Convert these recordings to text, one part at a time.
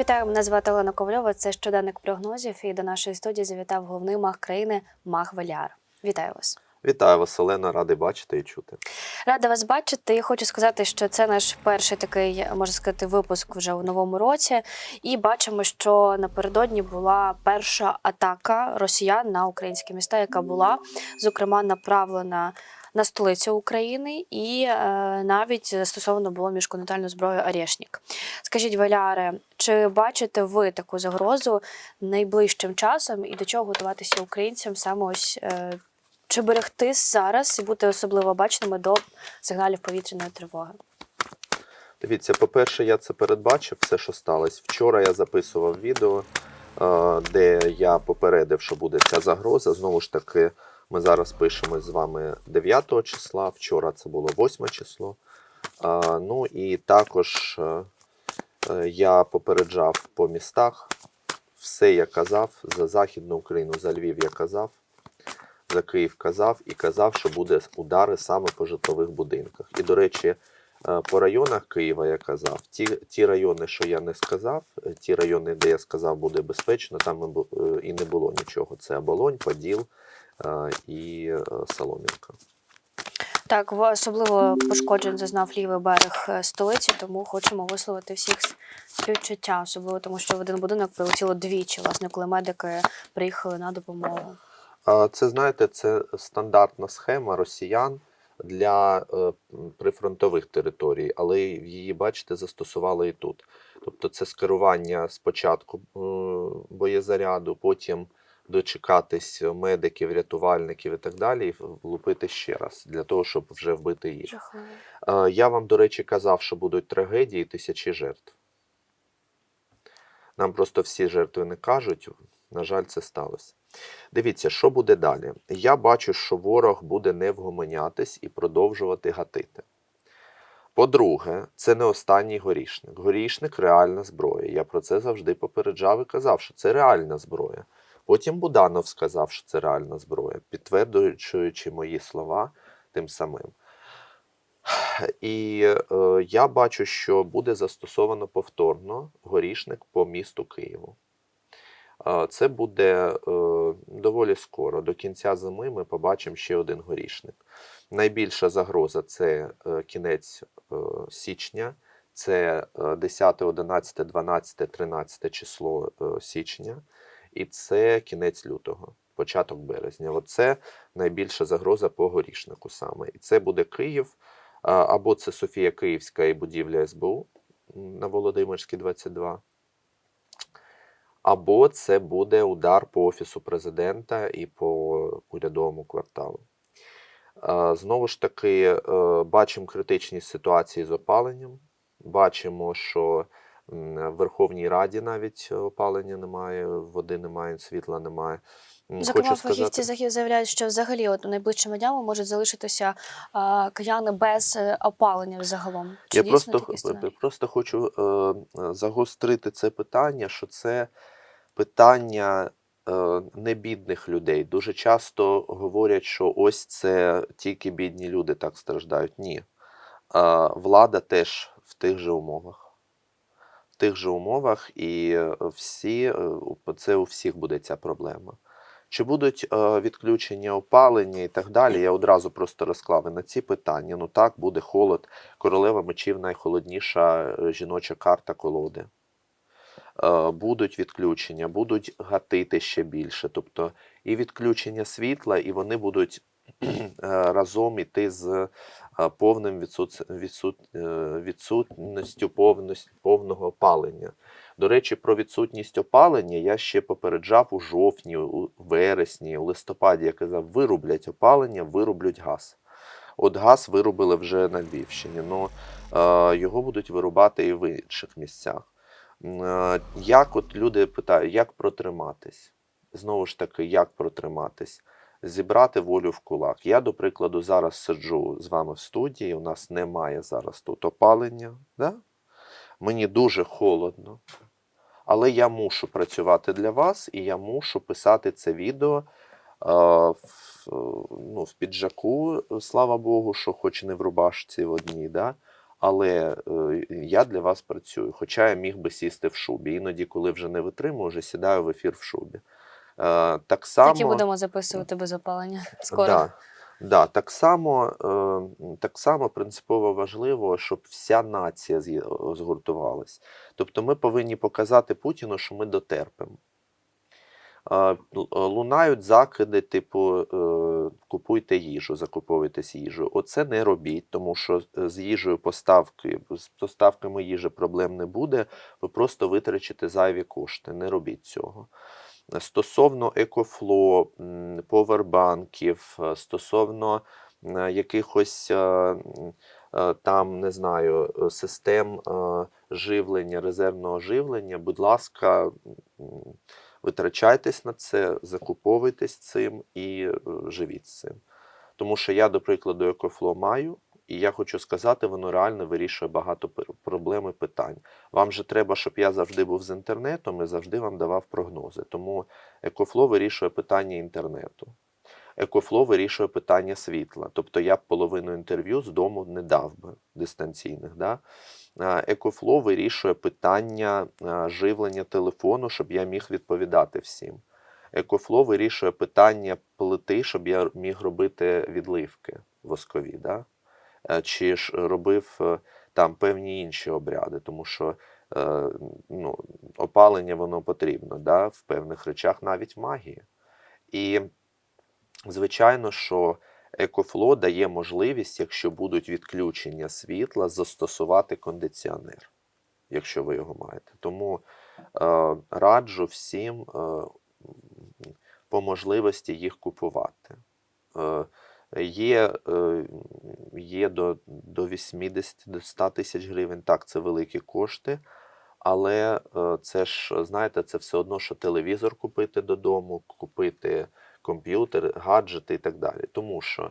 Вітаю, мене звати Олена Ковальова. Це щоденник прогнозів. І до нашої студії завітав головний маг країни Маг Валяр. Вітаю вас. Вітаю вас, Олена, радий бачити і чути. Рада вас бачити. І хочу сказати, що це наш перший такий, можна сказати, випуск вже у новому році. І бачимо, що напередодні була перша атака росіян на українські міста, яка була зокрема направлена. На столицю України і е, навіть застосовано було міжконтинентальну зброю Орешнік. Скажіть, Валяре, чи бачите ви таку загрозу найближчим часом і до чого готуватися українцям саме ось е, чи берегтись зараз і бути особливо бачними до сигналів повітряної тривоги? Дивіться, по-перше, я це передбачив, все, що сталося. Вчора я записував відео, е, де я попередив, що буде ця загроза. Знову ж таки, ми зараз пишемо з вами 9 числа, вчора це було 8 число. Ну і також е, е, я попереджав по містах. Все я казав за Західну Україну, за Львів я казав, за Київ казав і казав, що буде удари саме по житлових будинках. І, до речі, Е, По районах Києва я казав, ті, ті райони, що я не сказав, ті райони, де я сказав, буде безпечно, там і не було нічого. Це Оболонь, Поділ і е, Солом'янка. Так, особливо пошкоджень зазнав лівий берег е, столиці, тому хочемо висловити всіх співчуття, особливо тому, що в один будинок прилетіло двічі, власне, коли медики приїхали на допомогу. Це знаєте, це стандартна схема росіян для е, прифронтових територій, але її, бачите, застосували і тут. Тобто це скерування спочатку е, боєзаряду, потім дочекатись медиків, рятувальників і так далі, і влупити ще раз для того, щоб вже вбити їх. Жахливо. Е, Я вам, до речі, казав, що будуть трагедії тисячі жертв. Нам просто всі жертви не кажуть. На жаль, це сталося. Дивіться, що буде далі. Я бачу, що ворог буде не вгомонятись і продовжувати гатити. По-друге, це не останній горішник. Горішник реальна зброя. Я про це завжди попереджав і казав, що це реальна зброя. Потім Буданов сказав, що це реальна зброя, підтверджуючи мої слова тим самим. І е, я бачу, що буде застосовано повторно горішник по місту Києву. Е, Це буде е, доволі скоро. До кінця зими ми побачимо ще один горішник. Найбільша загроза це е, кінець е, січня, це е, 10, 11, 12, 13 число е, січня, і це кінець лютого, початок березня. Оце найбільша загроза по горішнику саме. І це буде Київ, або це Софія Київська і будівля СБУ на Володимирській 22. Або це буде удар по Офісу президента і по урядовому кварталу. Знову ж таки, е, бачимо критичні ситуації з опаленням. Бачимо, що в Верховній Раді навіть опалення немає, води немає, світла немає. Зокрема, фахівці загі- заявляють, що взагалі от найближчими днями можуть залишитися а, кияни без е, опалення загалом. Чи Я просто, просто хочу е, е, загострити це питання, що це питання е, не бідних людей. Дуже часто говорять, що ось це тільки бідні люди так страждають. Ні. Е, влада теж в тих же умовах. Тих же умовах, і е, всі, е, це у всіх буде ця проблема. Чи будуть е, відключення опалення і так далі? Я одразу просто розклав на ці питання. Ну так, буде холод. Королева мечів найхолодніша жіноча карта колоди. Будуть відключення, будуть гатити ще більше. Тобто і відключення світла, і вони будуть разом іти з повним відсут... відсут... е, відсутністю повнос- повного опалення. До речі, про відсутність опалення я ще попереджав у жовтні, у вересні, у листопаді. Я казав, вирублять опалення, вирублять газ. От газ вирубили вже на Львівщині, але його будуть вирубати і в інших місцях. Як от люди питають, як протриматись? Знову ж таки, як протриматись? Зібрати волю в кулак. Я, до прикладу, зараз сиджу з вами в студії. У нас немає зараз тут опалення. Да? Мені дуже холодно. Але я мушу працювати для вас, і я мушу писати це відео в, ну, в піджаку, слава Богу, що хоч не в рубашці в одній, да? Але е, я для вас працюю. Хоча я міг би сісти в шубі. Іноді, коли вже не витримую, вже сідаю в ефір в шубі. Е, так само, Так і будемо записувати без опалення. Скоро. Да, да, так, само, е, так само принципово важливо, щоб вся нація згуртувалась. Тобто ми повинні показати Путіну, що ми дотерпимо. Е, Лунають закиди, типу, е, купуйте їжу, закуповуйтесь їжу. Оце не робіть, тому що е, з їжею поставки, з поставками їжі проблем не буде. Ви просто витрачите зайві кошти. Не робіть цього. Стосовно екофло, повербанків, е, стосовно е, якихось е, там, не знаю, систем живлення, резервного живлення, будь ласка, витрачайтесь на це, закуповуйтесь цим і живіть з цим. Тому що я, до прикладу, екофло маю, і я хочу сказати, воно реально вирішує багато проблем і питань. Вам же треба, щоб я завжди був з інтернетом і завжди вам давав прогнози. Тому екофло вирішує питання інтернету. Екофло вирішує питання світла. Тобто я б половину інтерв'ю з дому не дав би дистанційних. Да? Екофло вирішує питання живлення телефону, щоб я міг відповідати всім. Екофло вирішує питання плити, щоб я міг робити відливки воскові. Да? Е, Чи ж робив е, там певні інші обряди, тому що е, ну, опалення воно потрібно да? в певних речах, навіть в магії. І звичайно, що екофло дає можливість, якщо будуть відключення світла, застосувати кондиціонер, якщо ви його маєте. Тому е, раджу всім е, по можливості їх купувати. Є, е, є до, до 80 до 100 тисяч гривень. Так, це великі кошти. Але е, це ж, знаєте, це все одно, що телевізор купити додому, купити комп'ютер, гаджети і так далі. Тому що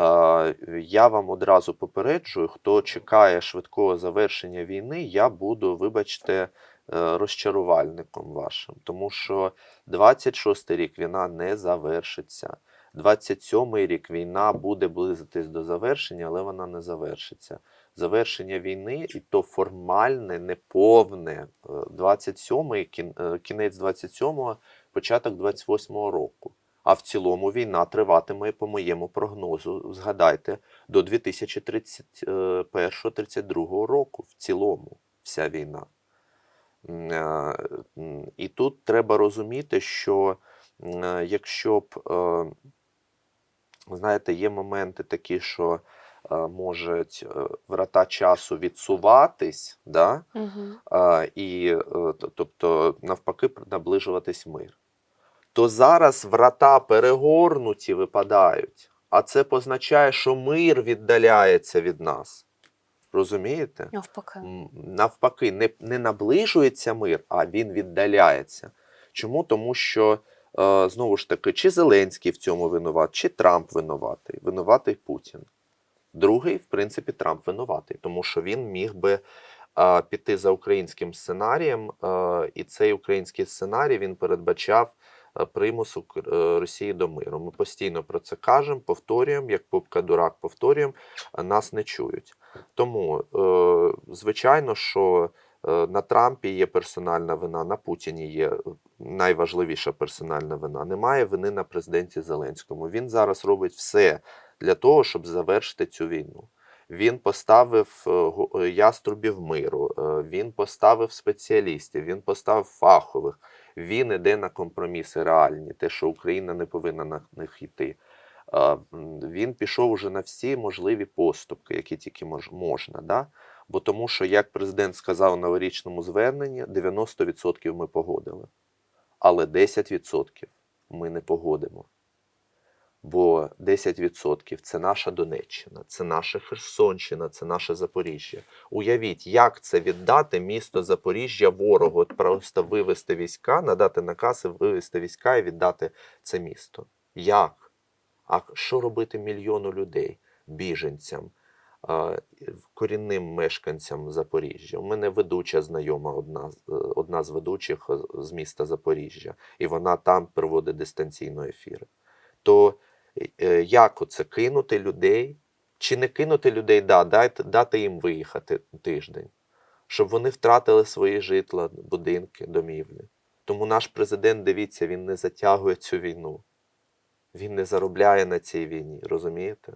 е, я вам одразу попереджую, хто чекає швидкого завершення війни, я буду, вибачте, розчарувальником вашим. Тому що 26 рік війна не завершиться. 27-й рік війна буде близитись до завершення, але вона не завершиться. Завершення війни, і то формальне, неповне. е, 27-й, е, кінець 27-го, початок 28-го року. А в цілому війна триватиме, по моєму прогнозу, згадайте, до 2031-32 року. В цілому вся війна. Е, І тут треба розуміти, що е, якщо б, е, знаєте, є моменти такі, що е, можуть е, врата часу відсуватись, да? Угу. і, е, тобто, навпаки, наближуватись мир. То зараз врата перегорнуті випадають, а це позначає, що мир віддаляється від нас. Розумієте? Навпаки. Навпаки, не, не наближується мир, а він віддаляється. Чому? Тому що, знову ж таки, чи Зеленський в цьому винуват, чи Трамп винуватий. Винуватий Путін. Другий, в принципі, Трамп винуватий, тому що він міг би піти за українським сценарієм, і цей український сценарій він передбачав примус е, Росії до миру. Ми постійно про це кажемо, повторюємо, як Пупка Дурак повторюємо, нас не чують. Тому, е, звичайно, що на Трампі є персональна вина, на Путіні є е, найважливіша персональна вина. Немає вини на президенті Зеленському. Він зараз робить все для того, щоб завершити цю війну. Він поставив е, е, яструбів миру, е, він поставив спеціалістів, він поставив фахових. Він іде на компроміси реальні, те, що Україна не повинна на них йти. Е, Він пішов уже на всі можливі поступки, які тільки можна. Да? Бо тому, що, як президент сказав у новорічному зверненні, 90% ми погодили, але 10% ми не погодимо. Бо 10% це наша Донеччина, це наша Херсонщина, це наше Запоріжжя. Уявіть, як це віддати місто Запоріжжя ворогу, просто вивести війська, надати накази, вивести війська і віддати це місто. Як? А що робити мільйону людей, біженцям, корінним мешканцям Запоріжжя? У мене ведуча знайома, одна, е, одна з ведучих е, з міста Запоріжжя, і вона там проводить дистанційно ефіри. То е, як оце кинути людей Чи не кинути людей, да, дати, дати їм виїхати тиждень, щоб вони втратили свої житла, будинки, домівлі. Тому наш президент, дивіться, він не затягує цю війну. Він не заробляє на цій війні, розумієте?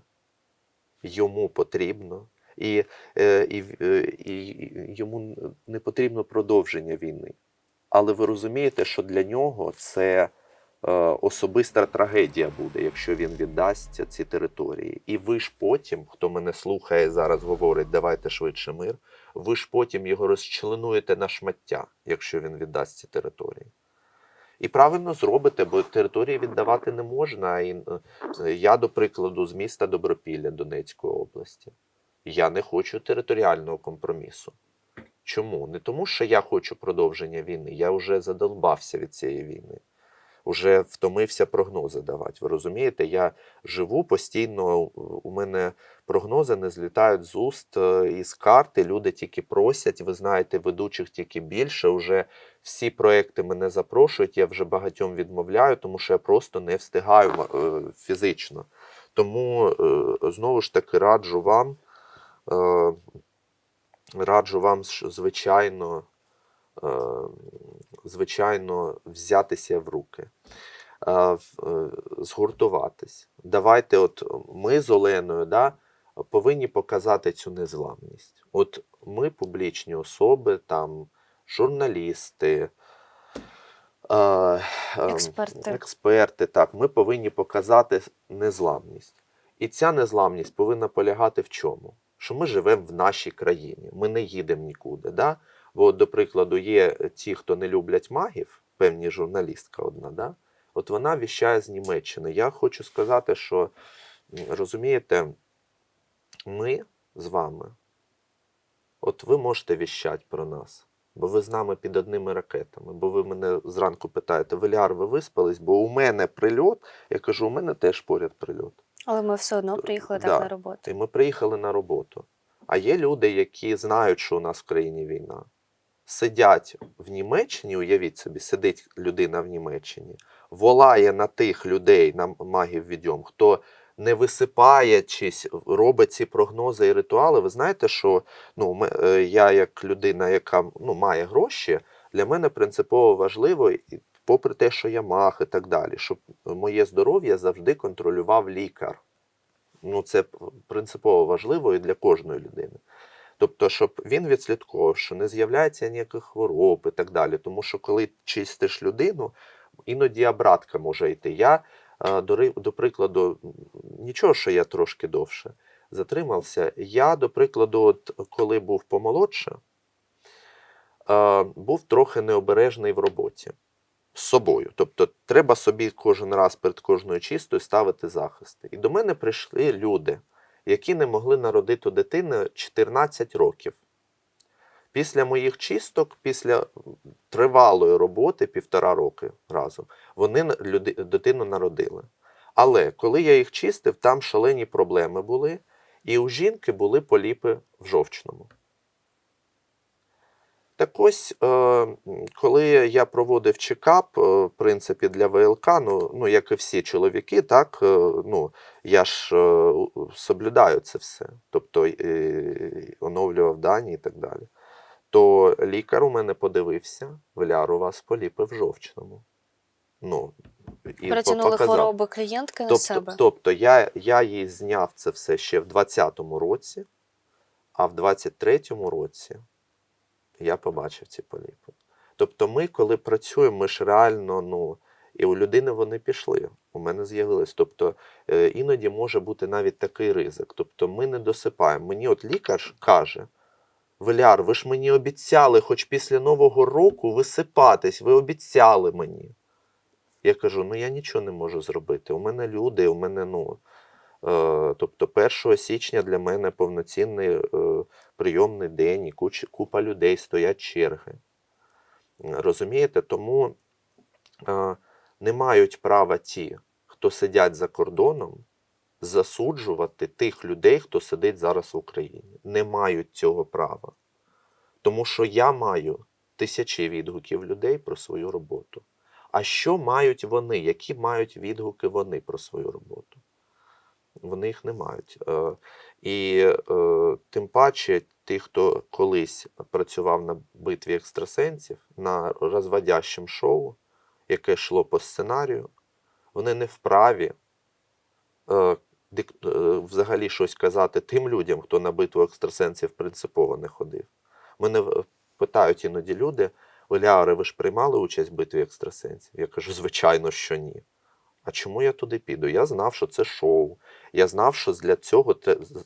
Йому потрібно. І, е, е, і, і йому не потрібно продовження війни. Але ви розумієте, що для нього це е, особиста трагедія буде, якщо він віддасть ці території. І ви ж потім, хто мене слухає зараз, говорить, давайте швидше мир. Ви ж потім його розчленуєте на шмаття, якщо він віддасть ці території. І правильно зробите, бо території віддавати не можна. І, е, я, до прикладу, з міста Добропілля Донецької області. Я не хочу територіального компромісу. Чому? Не тому, що я хочу продовження війни. Я вже задолбався від цієї війни. Уже втомився прогнози давати. Ви розумієте, я живу постійно, у мене прогнози не злітають з уст е, із карти. Люди тільки просять, ви знаєте, ведучих тільки більше. Уже всі проекти мене запрошують, я вже багатьом відмовляю, тому що я просто не встигаю е, фізично. Тому е, знову ж таки раджу вам, раджу вам, звичайно, звичайно, взятися в руки, згуртуватись. Давайте, от ми з Оленою, да, повинні показати цю незламність. От ми, публічні особи, там, журналісти, е, е, Експерти. експерти, так, ми повинні показати незламність. І ця незламність повинна полягати в чому? Що ми живемо в нашій країні, ми не їдемо нікуди. Да? Бо, до прикладу, є ті, хто не люблять магів, певні журналістка одна, да? от вона віщає з Німеччини. Я хочу сказати, що розумієте, ми з вами, от ви можете віщати про нас, бо ви з нами під одними ракетами. Бо ви мене зранку питаєте, Валяр, ви виспались? Бо у мене прильот. Я кажу, у мене теж поряд прильот. Але ми все одно приїхали Да. так на роботу. І ми приїхали на роботу. А є люди, які знають, що у нас в країні війна. Сидять в Німеччині, уявіть собі, сидить людина в Німеччині, волає на тих людей, на магів відьом, хто не висипає чи с- робить ці прогнози і ритуали. Ви знаєте, що ну, ми- е, я, як людина, яка ну, має гроші, для мене принципово важливо, попри те, що я маг і так далі, щоб моє здоров'я завжди контролював лікар. Ну, це принципово важливо і для кожної людини. Тобто, щоб він відслідковував, що не з'являється ніяких хвороб і так далі. Тому що коли чистиш людину, іноді обратка може йти. Я, до, до прикладу, нічого, що я трошки довше затримався. Я, до прикладу, от, коли був помолодше, був трохи необережний в роботі з собою. Тобто, треба собі кожен раз перед кожною чистою ставити захисти. І до мене прийшли люди, які не могли народити дитину 14 років. Після моїх чисток, після тривалої роботи, півтора роки разом, вони дитину народили. Але коли я їх чистив, там шалені проблеми були, і у жінки були поліпи в жовчному. Так ось, е, коли я проводив чекап, е, в принципі, для ВЛК, ну, ну як і всі чоловіки, так, е, ну, я ж соблюдаю це все, тобто оновлював дані і так далі. То лікар у мене подивився, Вляр, у вас поліпи в жовчному. Ну, і Перетягнули показав. хвороби клієнтки на Тобто, себе. тобто я, я їй зняв це все ще в 20-му році, а в 23-му році я побачив ці поліпи. Тобто, ми, коли працюємо, ми ж реально, ну, і у людини вони пішли, у мене з'явились. Тобто, е, іноді може бути навіть такий ризик. Тобто, ми не досипаємо. Мені от лікар каже: Валяр, ви ж мені обіцяли, хоч після Нового року висипатись, ви обіцяли мені. Я кажу: ну я нічого не можу зробити. У мене люди, у мене, ну. Е, тобто 1 січня для мене повноцінний е, прийомний день, і куч, купа людей стоять черги. Розумієте? Тому е, не мають права ті, хто сидять за кордоном, засуджувати тих людей, хто сидить зараз в Україні. Не мають цього права. Тому що я маю тисячі відгуків людей про свою роботу. А що мають вони? Які мають відгуки вони про свою роботу? вони їх не мають. Е, І е, тим паче, ті, хто колись працював на битві екстрасенсів, на розводящому шоу, яке йшло по сценарію, вони не вправі взагалі щось казати тим людям, хто на битву екстрасенсів принципово не ходив. Мене питають іноді люди: Оляре, ви ж приймали участь в битві екстрасенсів? Я кажу, звичайно, що ні. А чому я туди піду? Я знав, що це шоу. Я знав, що для цього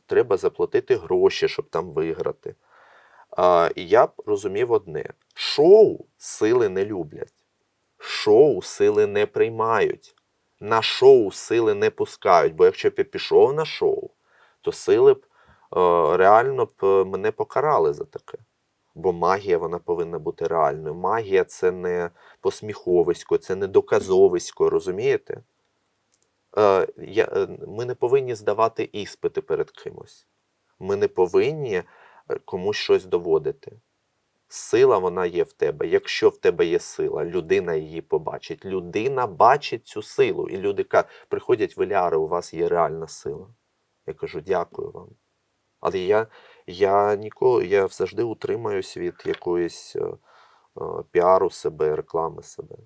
треба заплатити гроші, щоб там виграти. А, і я б розумів одне: шоу сили не люблять, шоу сили не приймають, на шоу сили не пускають. Бо якщо б я пішов на шоу, то сили б е, реально б е, мене покарали за таке. Бо магія вона повинна бути реальною. Магія це не посміховисько, це не доказовисько, розумієте? Е, я, ми не повинні здавати іспити перед кимось. Ми не повинні комусь щось доводити. Сила вона є в тебе. Якщо в тебе є сила, людина її побачить. Людина бачить цю силу. І люди кажуть, приходять в у вас є реальна сила. Я кажу, дякую вам. Але я, я ніколи, я завжди утримаюсь від якоїсь е, е, піару себе, реклами себе.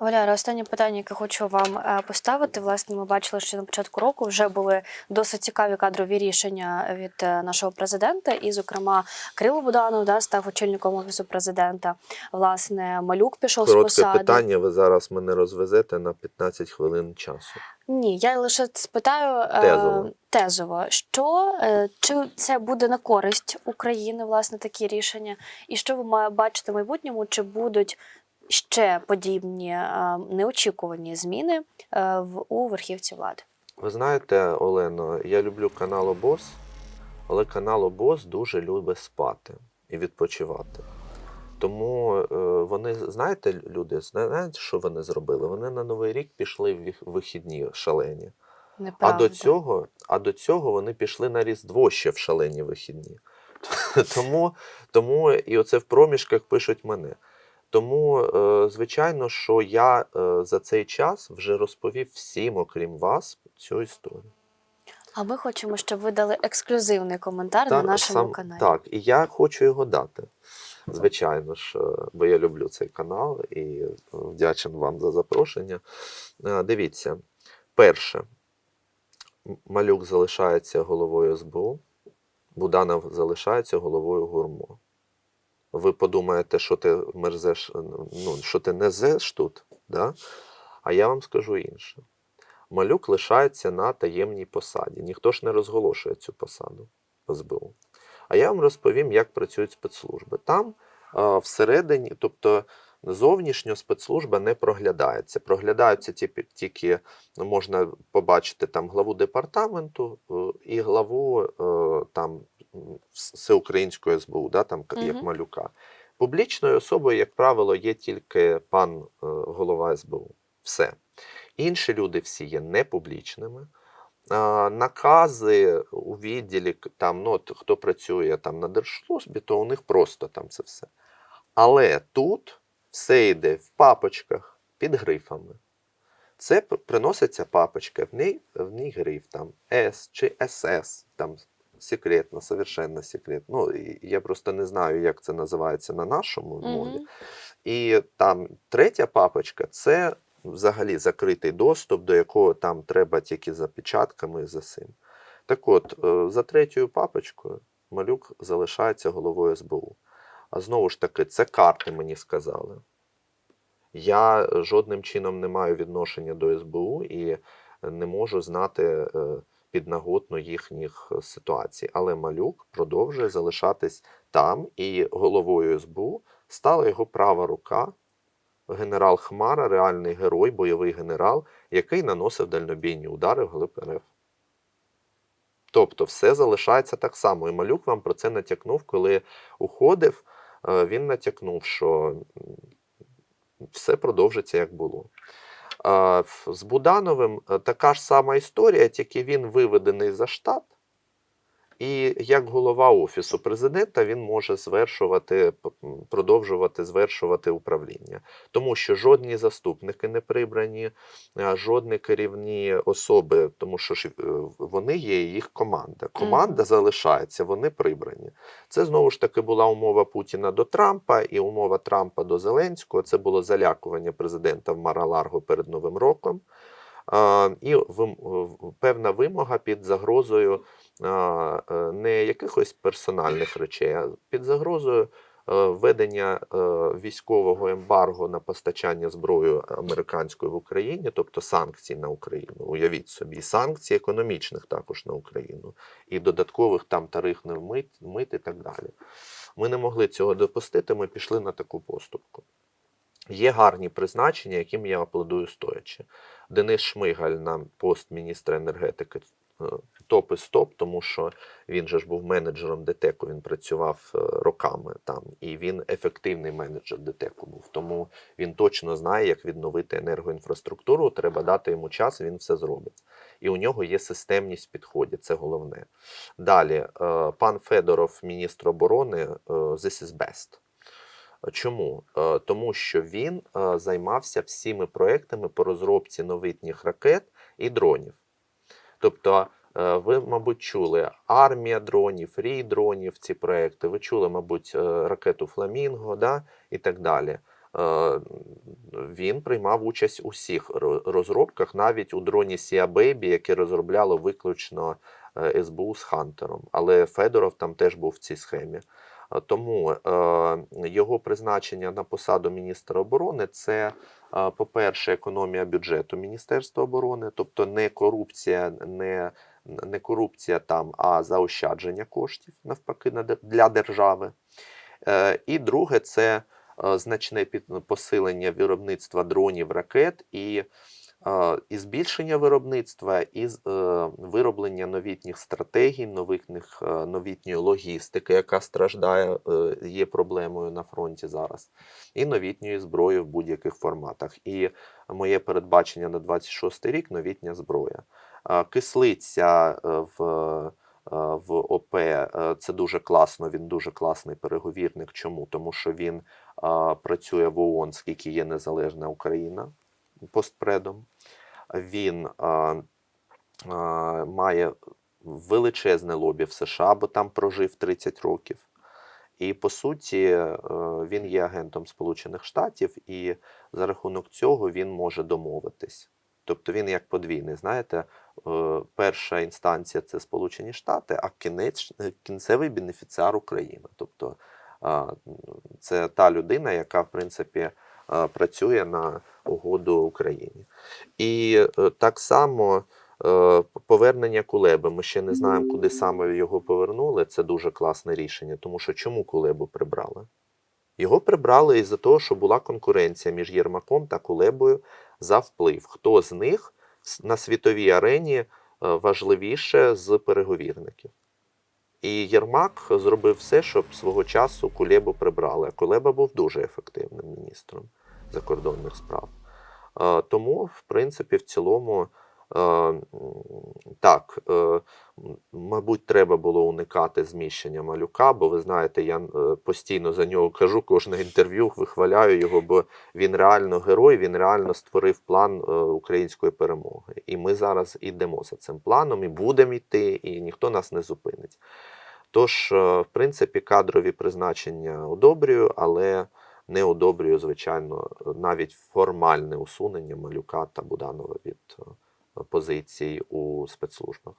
Валяра, останнє питання, яке хочу вам е, поставити. Власне, ми бачили, що на початку року вже були досить цікаві кадрові рішення від е, нашого президента. І, зокрема, Кирило Буданов да, став очільником офісу президента. Власне, Малюк пішов з Коротке посади. питання, ви зараз мене розвезете на 15 хвилин часу. Ні, я лише спитаю е, Тезово. тезово, що чи це буде на користь України, власне, такі рішення, і що ви бачите в майбутньому, чи будуть ще подібні е, неочікувані зміни е, у верхівці влади? Ви знаєте, Олено, я люблю канал Обоз, але канал Обоз дуже любить спати і відпочивати. Тому е, вони, знаєте, люди, знаєте, що вони зробили? Вони на Новий рік пішли в вихідні шалені. А до цього, а до цього вони пішли на Різдво ще в шалені вихідні. Тому, тому і оце в проміжках пишуть мене. Тому, е, звичайно, що я е, за цей час вже розповів всім, окрім вас, цю історію. А ми хочемо, щоб ви дали ексклюзивний коментар на нашому сам- каналі. Так, і я хочу його дати. Звичайно ж, е, бо я люблю цей канал і вдячен вам за запрошення. Дивіться, перше, Малюк залишається головою СБУ, Буданов залишається головою гурмо. Ви подумаєте, що ти мерзеш, ну, що ти не зеш тут, да? а я вам скажу інше. Малюк лишається на таємній посаді. Ніхто ж не розголошує цю посаду СБУ. А я вам розповім, як працюють спецслужби. Там а, всередині, тобто зовнішньо спецслужба не проглядається. Проглядаються тільки ну, можна побачити там главу департаменту е, і главу е, там м, всеукраїнської СБУ, да, там, к- як малюка. Публічною особою, як правило, є тільки пан е, голова СБУ. Все. Інші люди всі є непублічними. А, Накази у відділі, там, ну, от, хто працює там на держслужбі, то у них просто там це все. Але тут все йде в папочках під грифами. Це приноситься папочка, в ній, в ній гриф там S чи SS, там секретно, совершенно секретно. Ну, я просто не знаю, як це називається на нашому мові. І там третя папочка це взагалі закритий доступ, до якого там треба тільки за печатками і за цим. Так от, е, за третьою папочкою малюк залишається головою СБУ. А знову ж таки, це карти мені сказали. Я жодним чином не маю відношення до СБУ і не можу знати е, піднаготно їхніх е, ситуацій. Але малюк продовжує залишатись там, і головою СБУ стала його права рука, генерал Хмара, реальний герой, бойовий генерал, який наносив дальнобійні удари в глиб РФ. Тобто все залишається так само. І малюк вам про це натякнув, коли уходив, е, він натякнув, що все продовжиться як було. З Будановим е, така ж сама історія, тільки він виведений за штат, І як голова офісу президента він може звершувати, продовжувати звершувати управління, тому що жодні заступники не прибрані, жодні керівні особи, тому що ж е, вони є їх команда. Команда Мгм. залишається, вони прибрані. Це знову ж таки була умова Путіна до Трампа і умова Трампа до Зеленського. Це було залякування президента в Мараларго перед Новим роком. І певна вимога під загрозою не якихось персональних речей, а під загрозою е, введення е, військового ембарго на постачання зброї американської в Україні, тобто санкцій на Україну. Уявіть собі, санкцій економічних також на Україну, і додаткових там тарифних мит, мит і так далі. Ми не могли цього допустити, ми пішли на таку поступку. Є гарні призначення, яким я аплодую стоячи. Денис Шмигаль на пост міністра енергетики топ і стоп, тому що він же ж був менеджером ДТЕКу, він працював е, роками там, і він ефективний менеджер ДТЕКу був. Тому він точно знає, як відновити енергоінфраструктуру. Треба дати йому час, він все зробить. І у нього є системність в підході, це головне. Далі, е, пан Федоров, міністр оборони, е, this is best. Чому? Тому що він займався всіми проектами по розробці новітніх ракет і дронів. Тобто, ви, мабуть, чули армія дронів, рій дронів, ці проекти. Ви чули, мабуть, е, ракету Фламінго да? і так далі. Е, Він приймав участь у всіх розробках, навіть у дроні Sia Baby, яке розробляло виключно е, СБУ з Хантером. Але Федоров там теж був в цій схемі. Е, Тому е, його призначення на посаду міністра оборони це, е, по-перше, економія бюджету Міністерства оборони, тобто не корупція, не, не корупція там, а заощадження коштів навпаки для держави. Е, І друге, це е, значне посилення виробництва дронів, ракет і, е, і збільшення виробництва, і вироблення новітніх стратегій, новітніх, новітньої логістики, яка страждає, є проблемою на фронті зараз, і новітньої зброї в будь-яких форматах. І моє передбачення на 26 рік новітня зброя. Е, Кислиця е, в е, в ОП це дуже класно. Він дуже класний переговірник. Чому? Тому що він працює в ООН, скільки є незалежна Україна постпредом. Він має величезне лобі в США, бо там прожив 30 років. І по суті, він є агентом Сполучених Штатів, і за рахунок цього він може домовитись. Тобто він як подвійний, знаєте, е, перша інстанція це Сполучені Штати, а кінець, е, кінцевий бенефіціар Україна. Тобто це та людина, яка, в принципі, працює на угоду Україні. І е, так само е, повернення Кулеби. Ми ще не знаємо, куди саме його повернули. Це дуже класне рішення, тому що чому Кулебу прибрали? Його прибрали із-за того, що була конкуренція між Єрмаком та Кулебою за вплив. Хто з них на світовій арені е, важливіше з переговірників? І Єрмак зробив все, щоб свого часу Кулебу прибрали. Кулеба був дуже ефективним міністром закордонних справ. Е, Тому, в принципі, в цілому, так, е, мабуть, треба було уникати зміщення малюка, бо ви знаєте, я е, постійно за нього кажу, кожне інтерв'ю вихваляю його, бо він реально герой, він реально створив план е, української перемоги. І ми зараз йдемо за цим планом, і будемо йти, і ніхто нас не зупинить. Тож, е, в принципі, кадрові призначення одобрюю, але не одобрюю, звичайно, навіть формальне усунення малюка та Буданова від е, позицій у спецслужбах.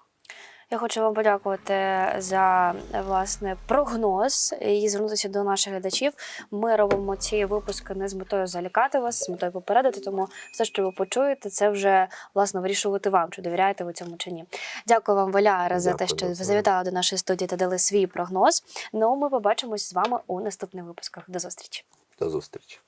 Я хочу вам подякувати за власне прогноз і звернутися до наших глядачів. Ми робимо ці випуски не з метою залякати вас, з метою попередити. Тому все, що ви почуєте, це вже власне вирішувати вам, чи довіряєте ви цьому чи ні. Дякую вам, Валяра, за те, що ви завітали до нашої студії та дали свій прогноз. Ну, ми побачимось з вами у наступних випусках. До зустрічі. До зустрічі.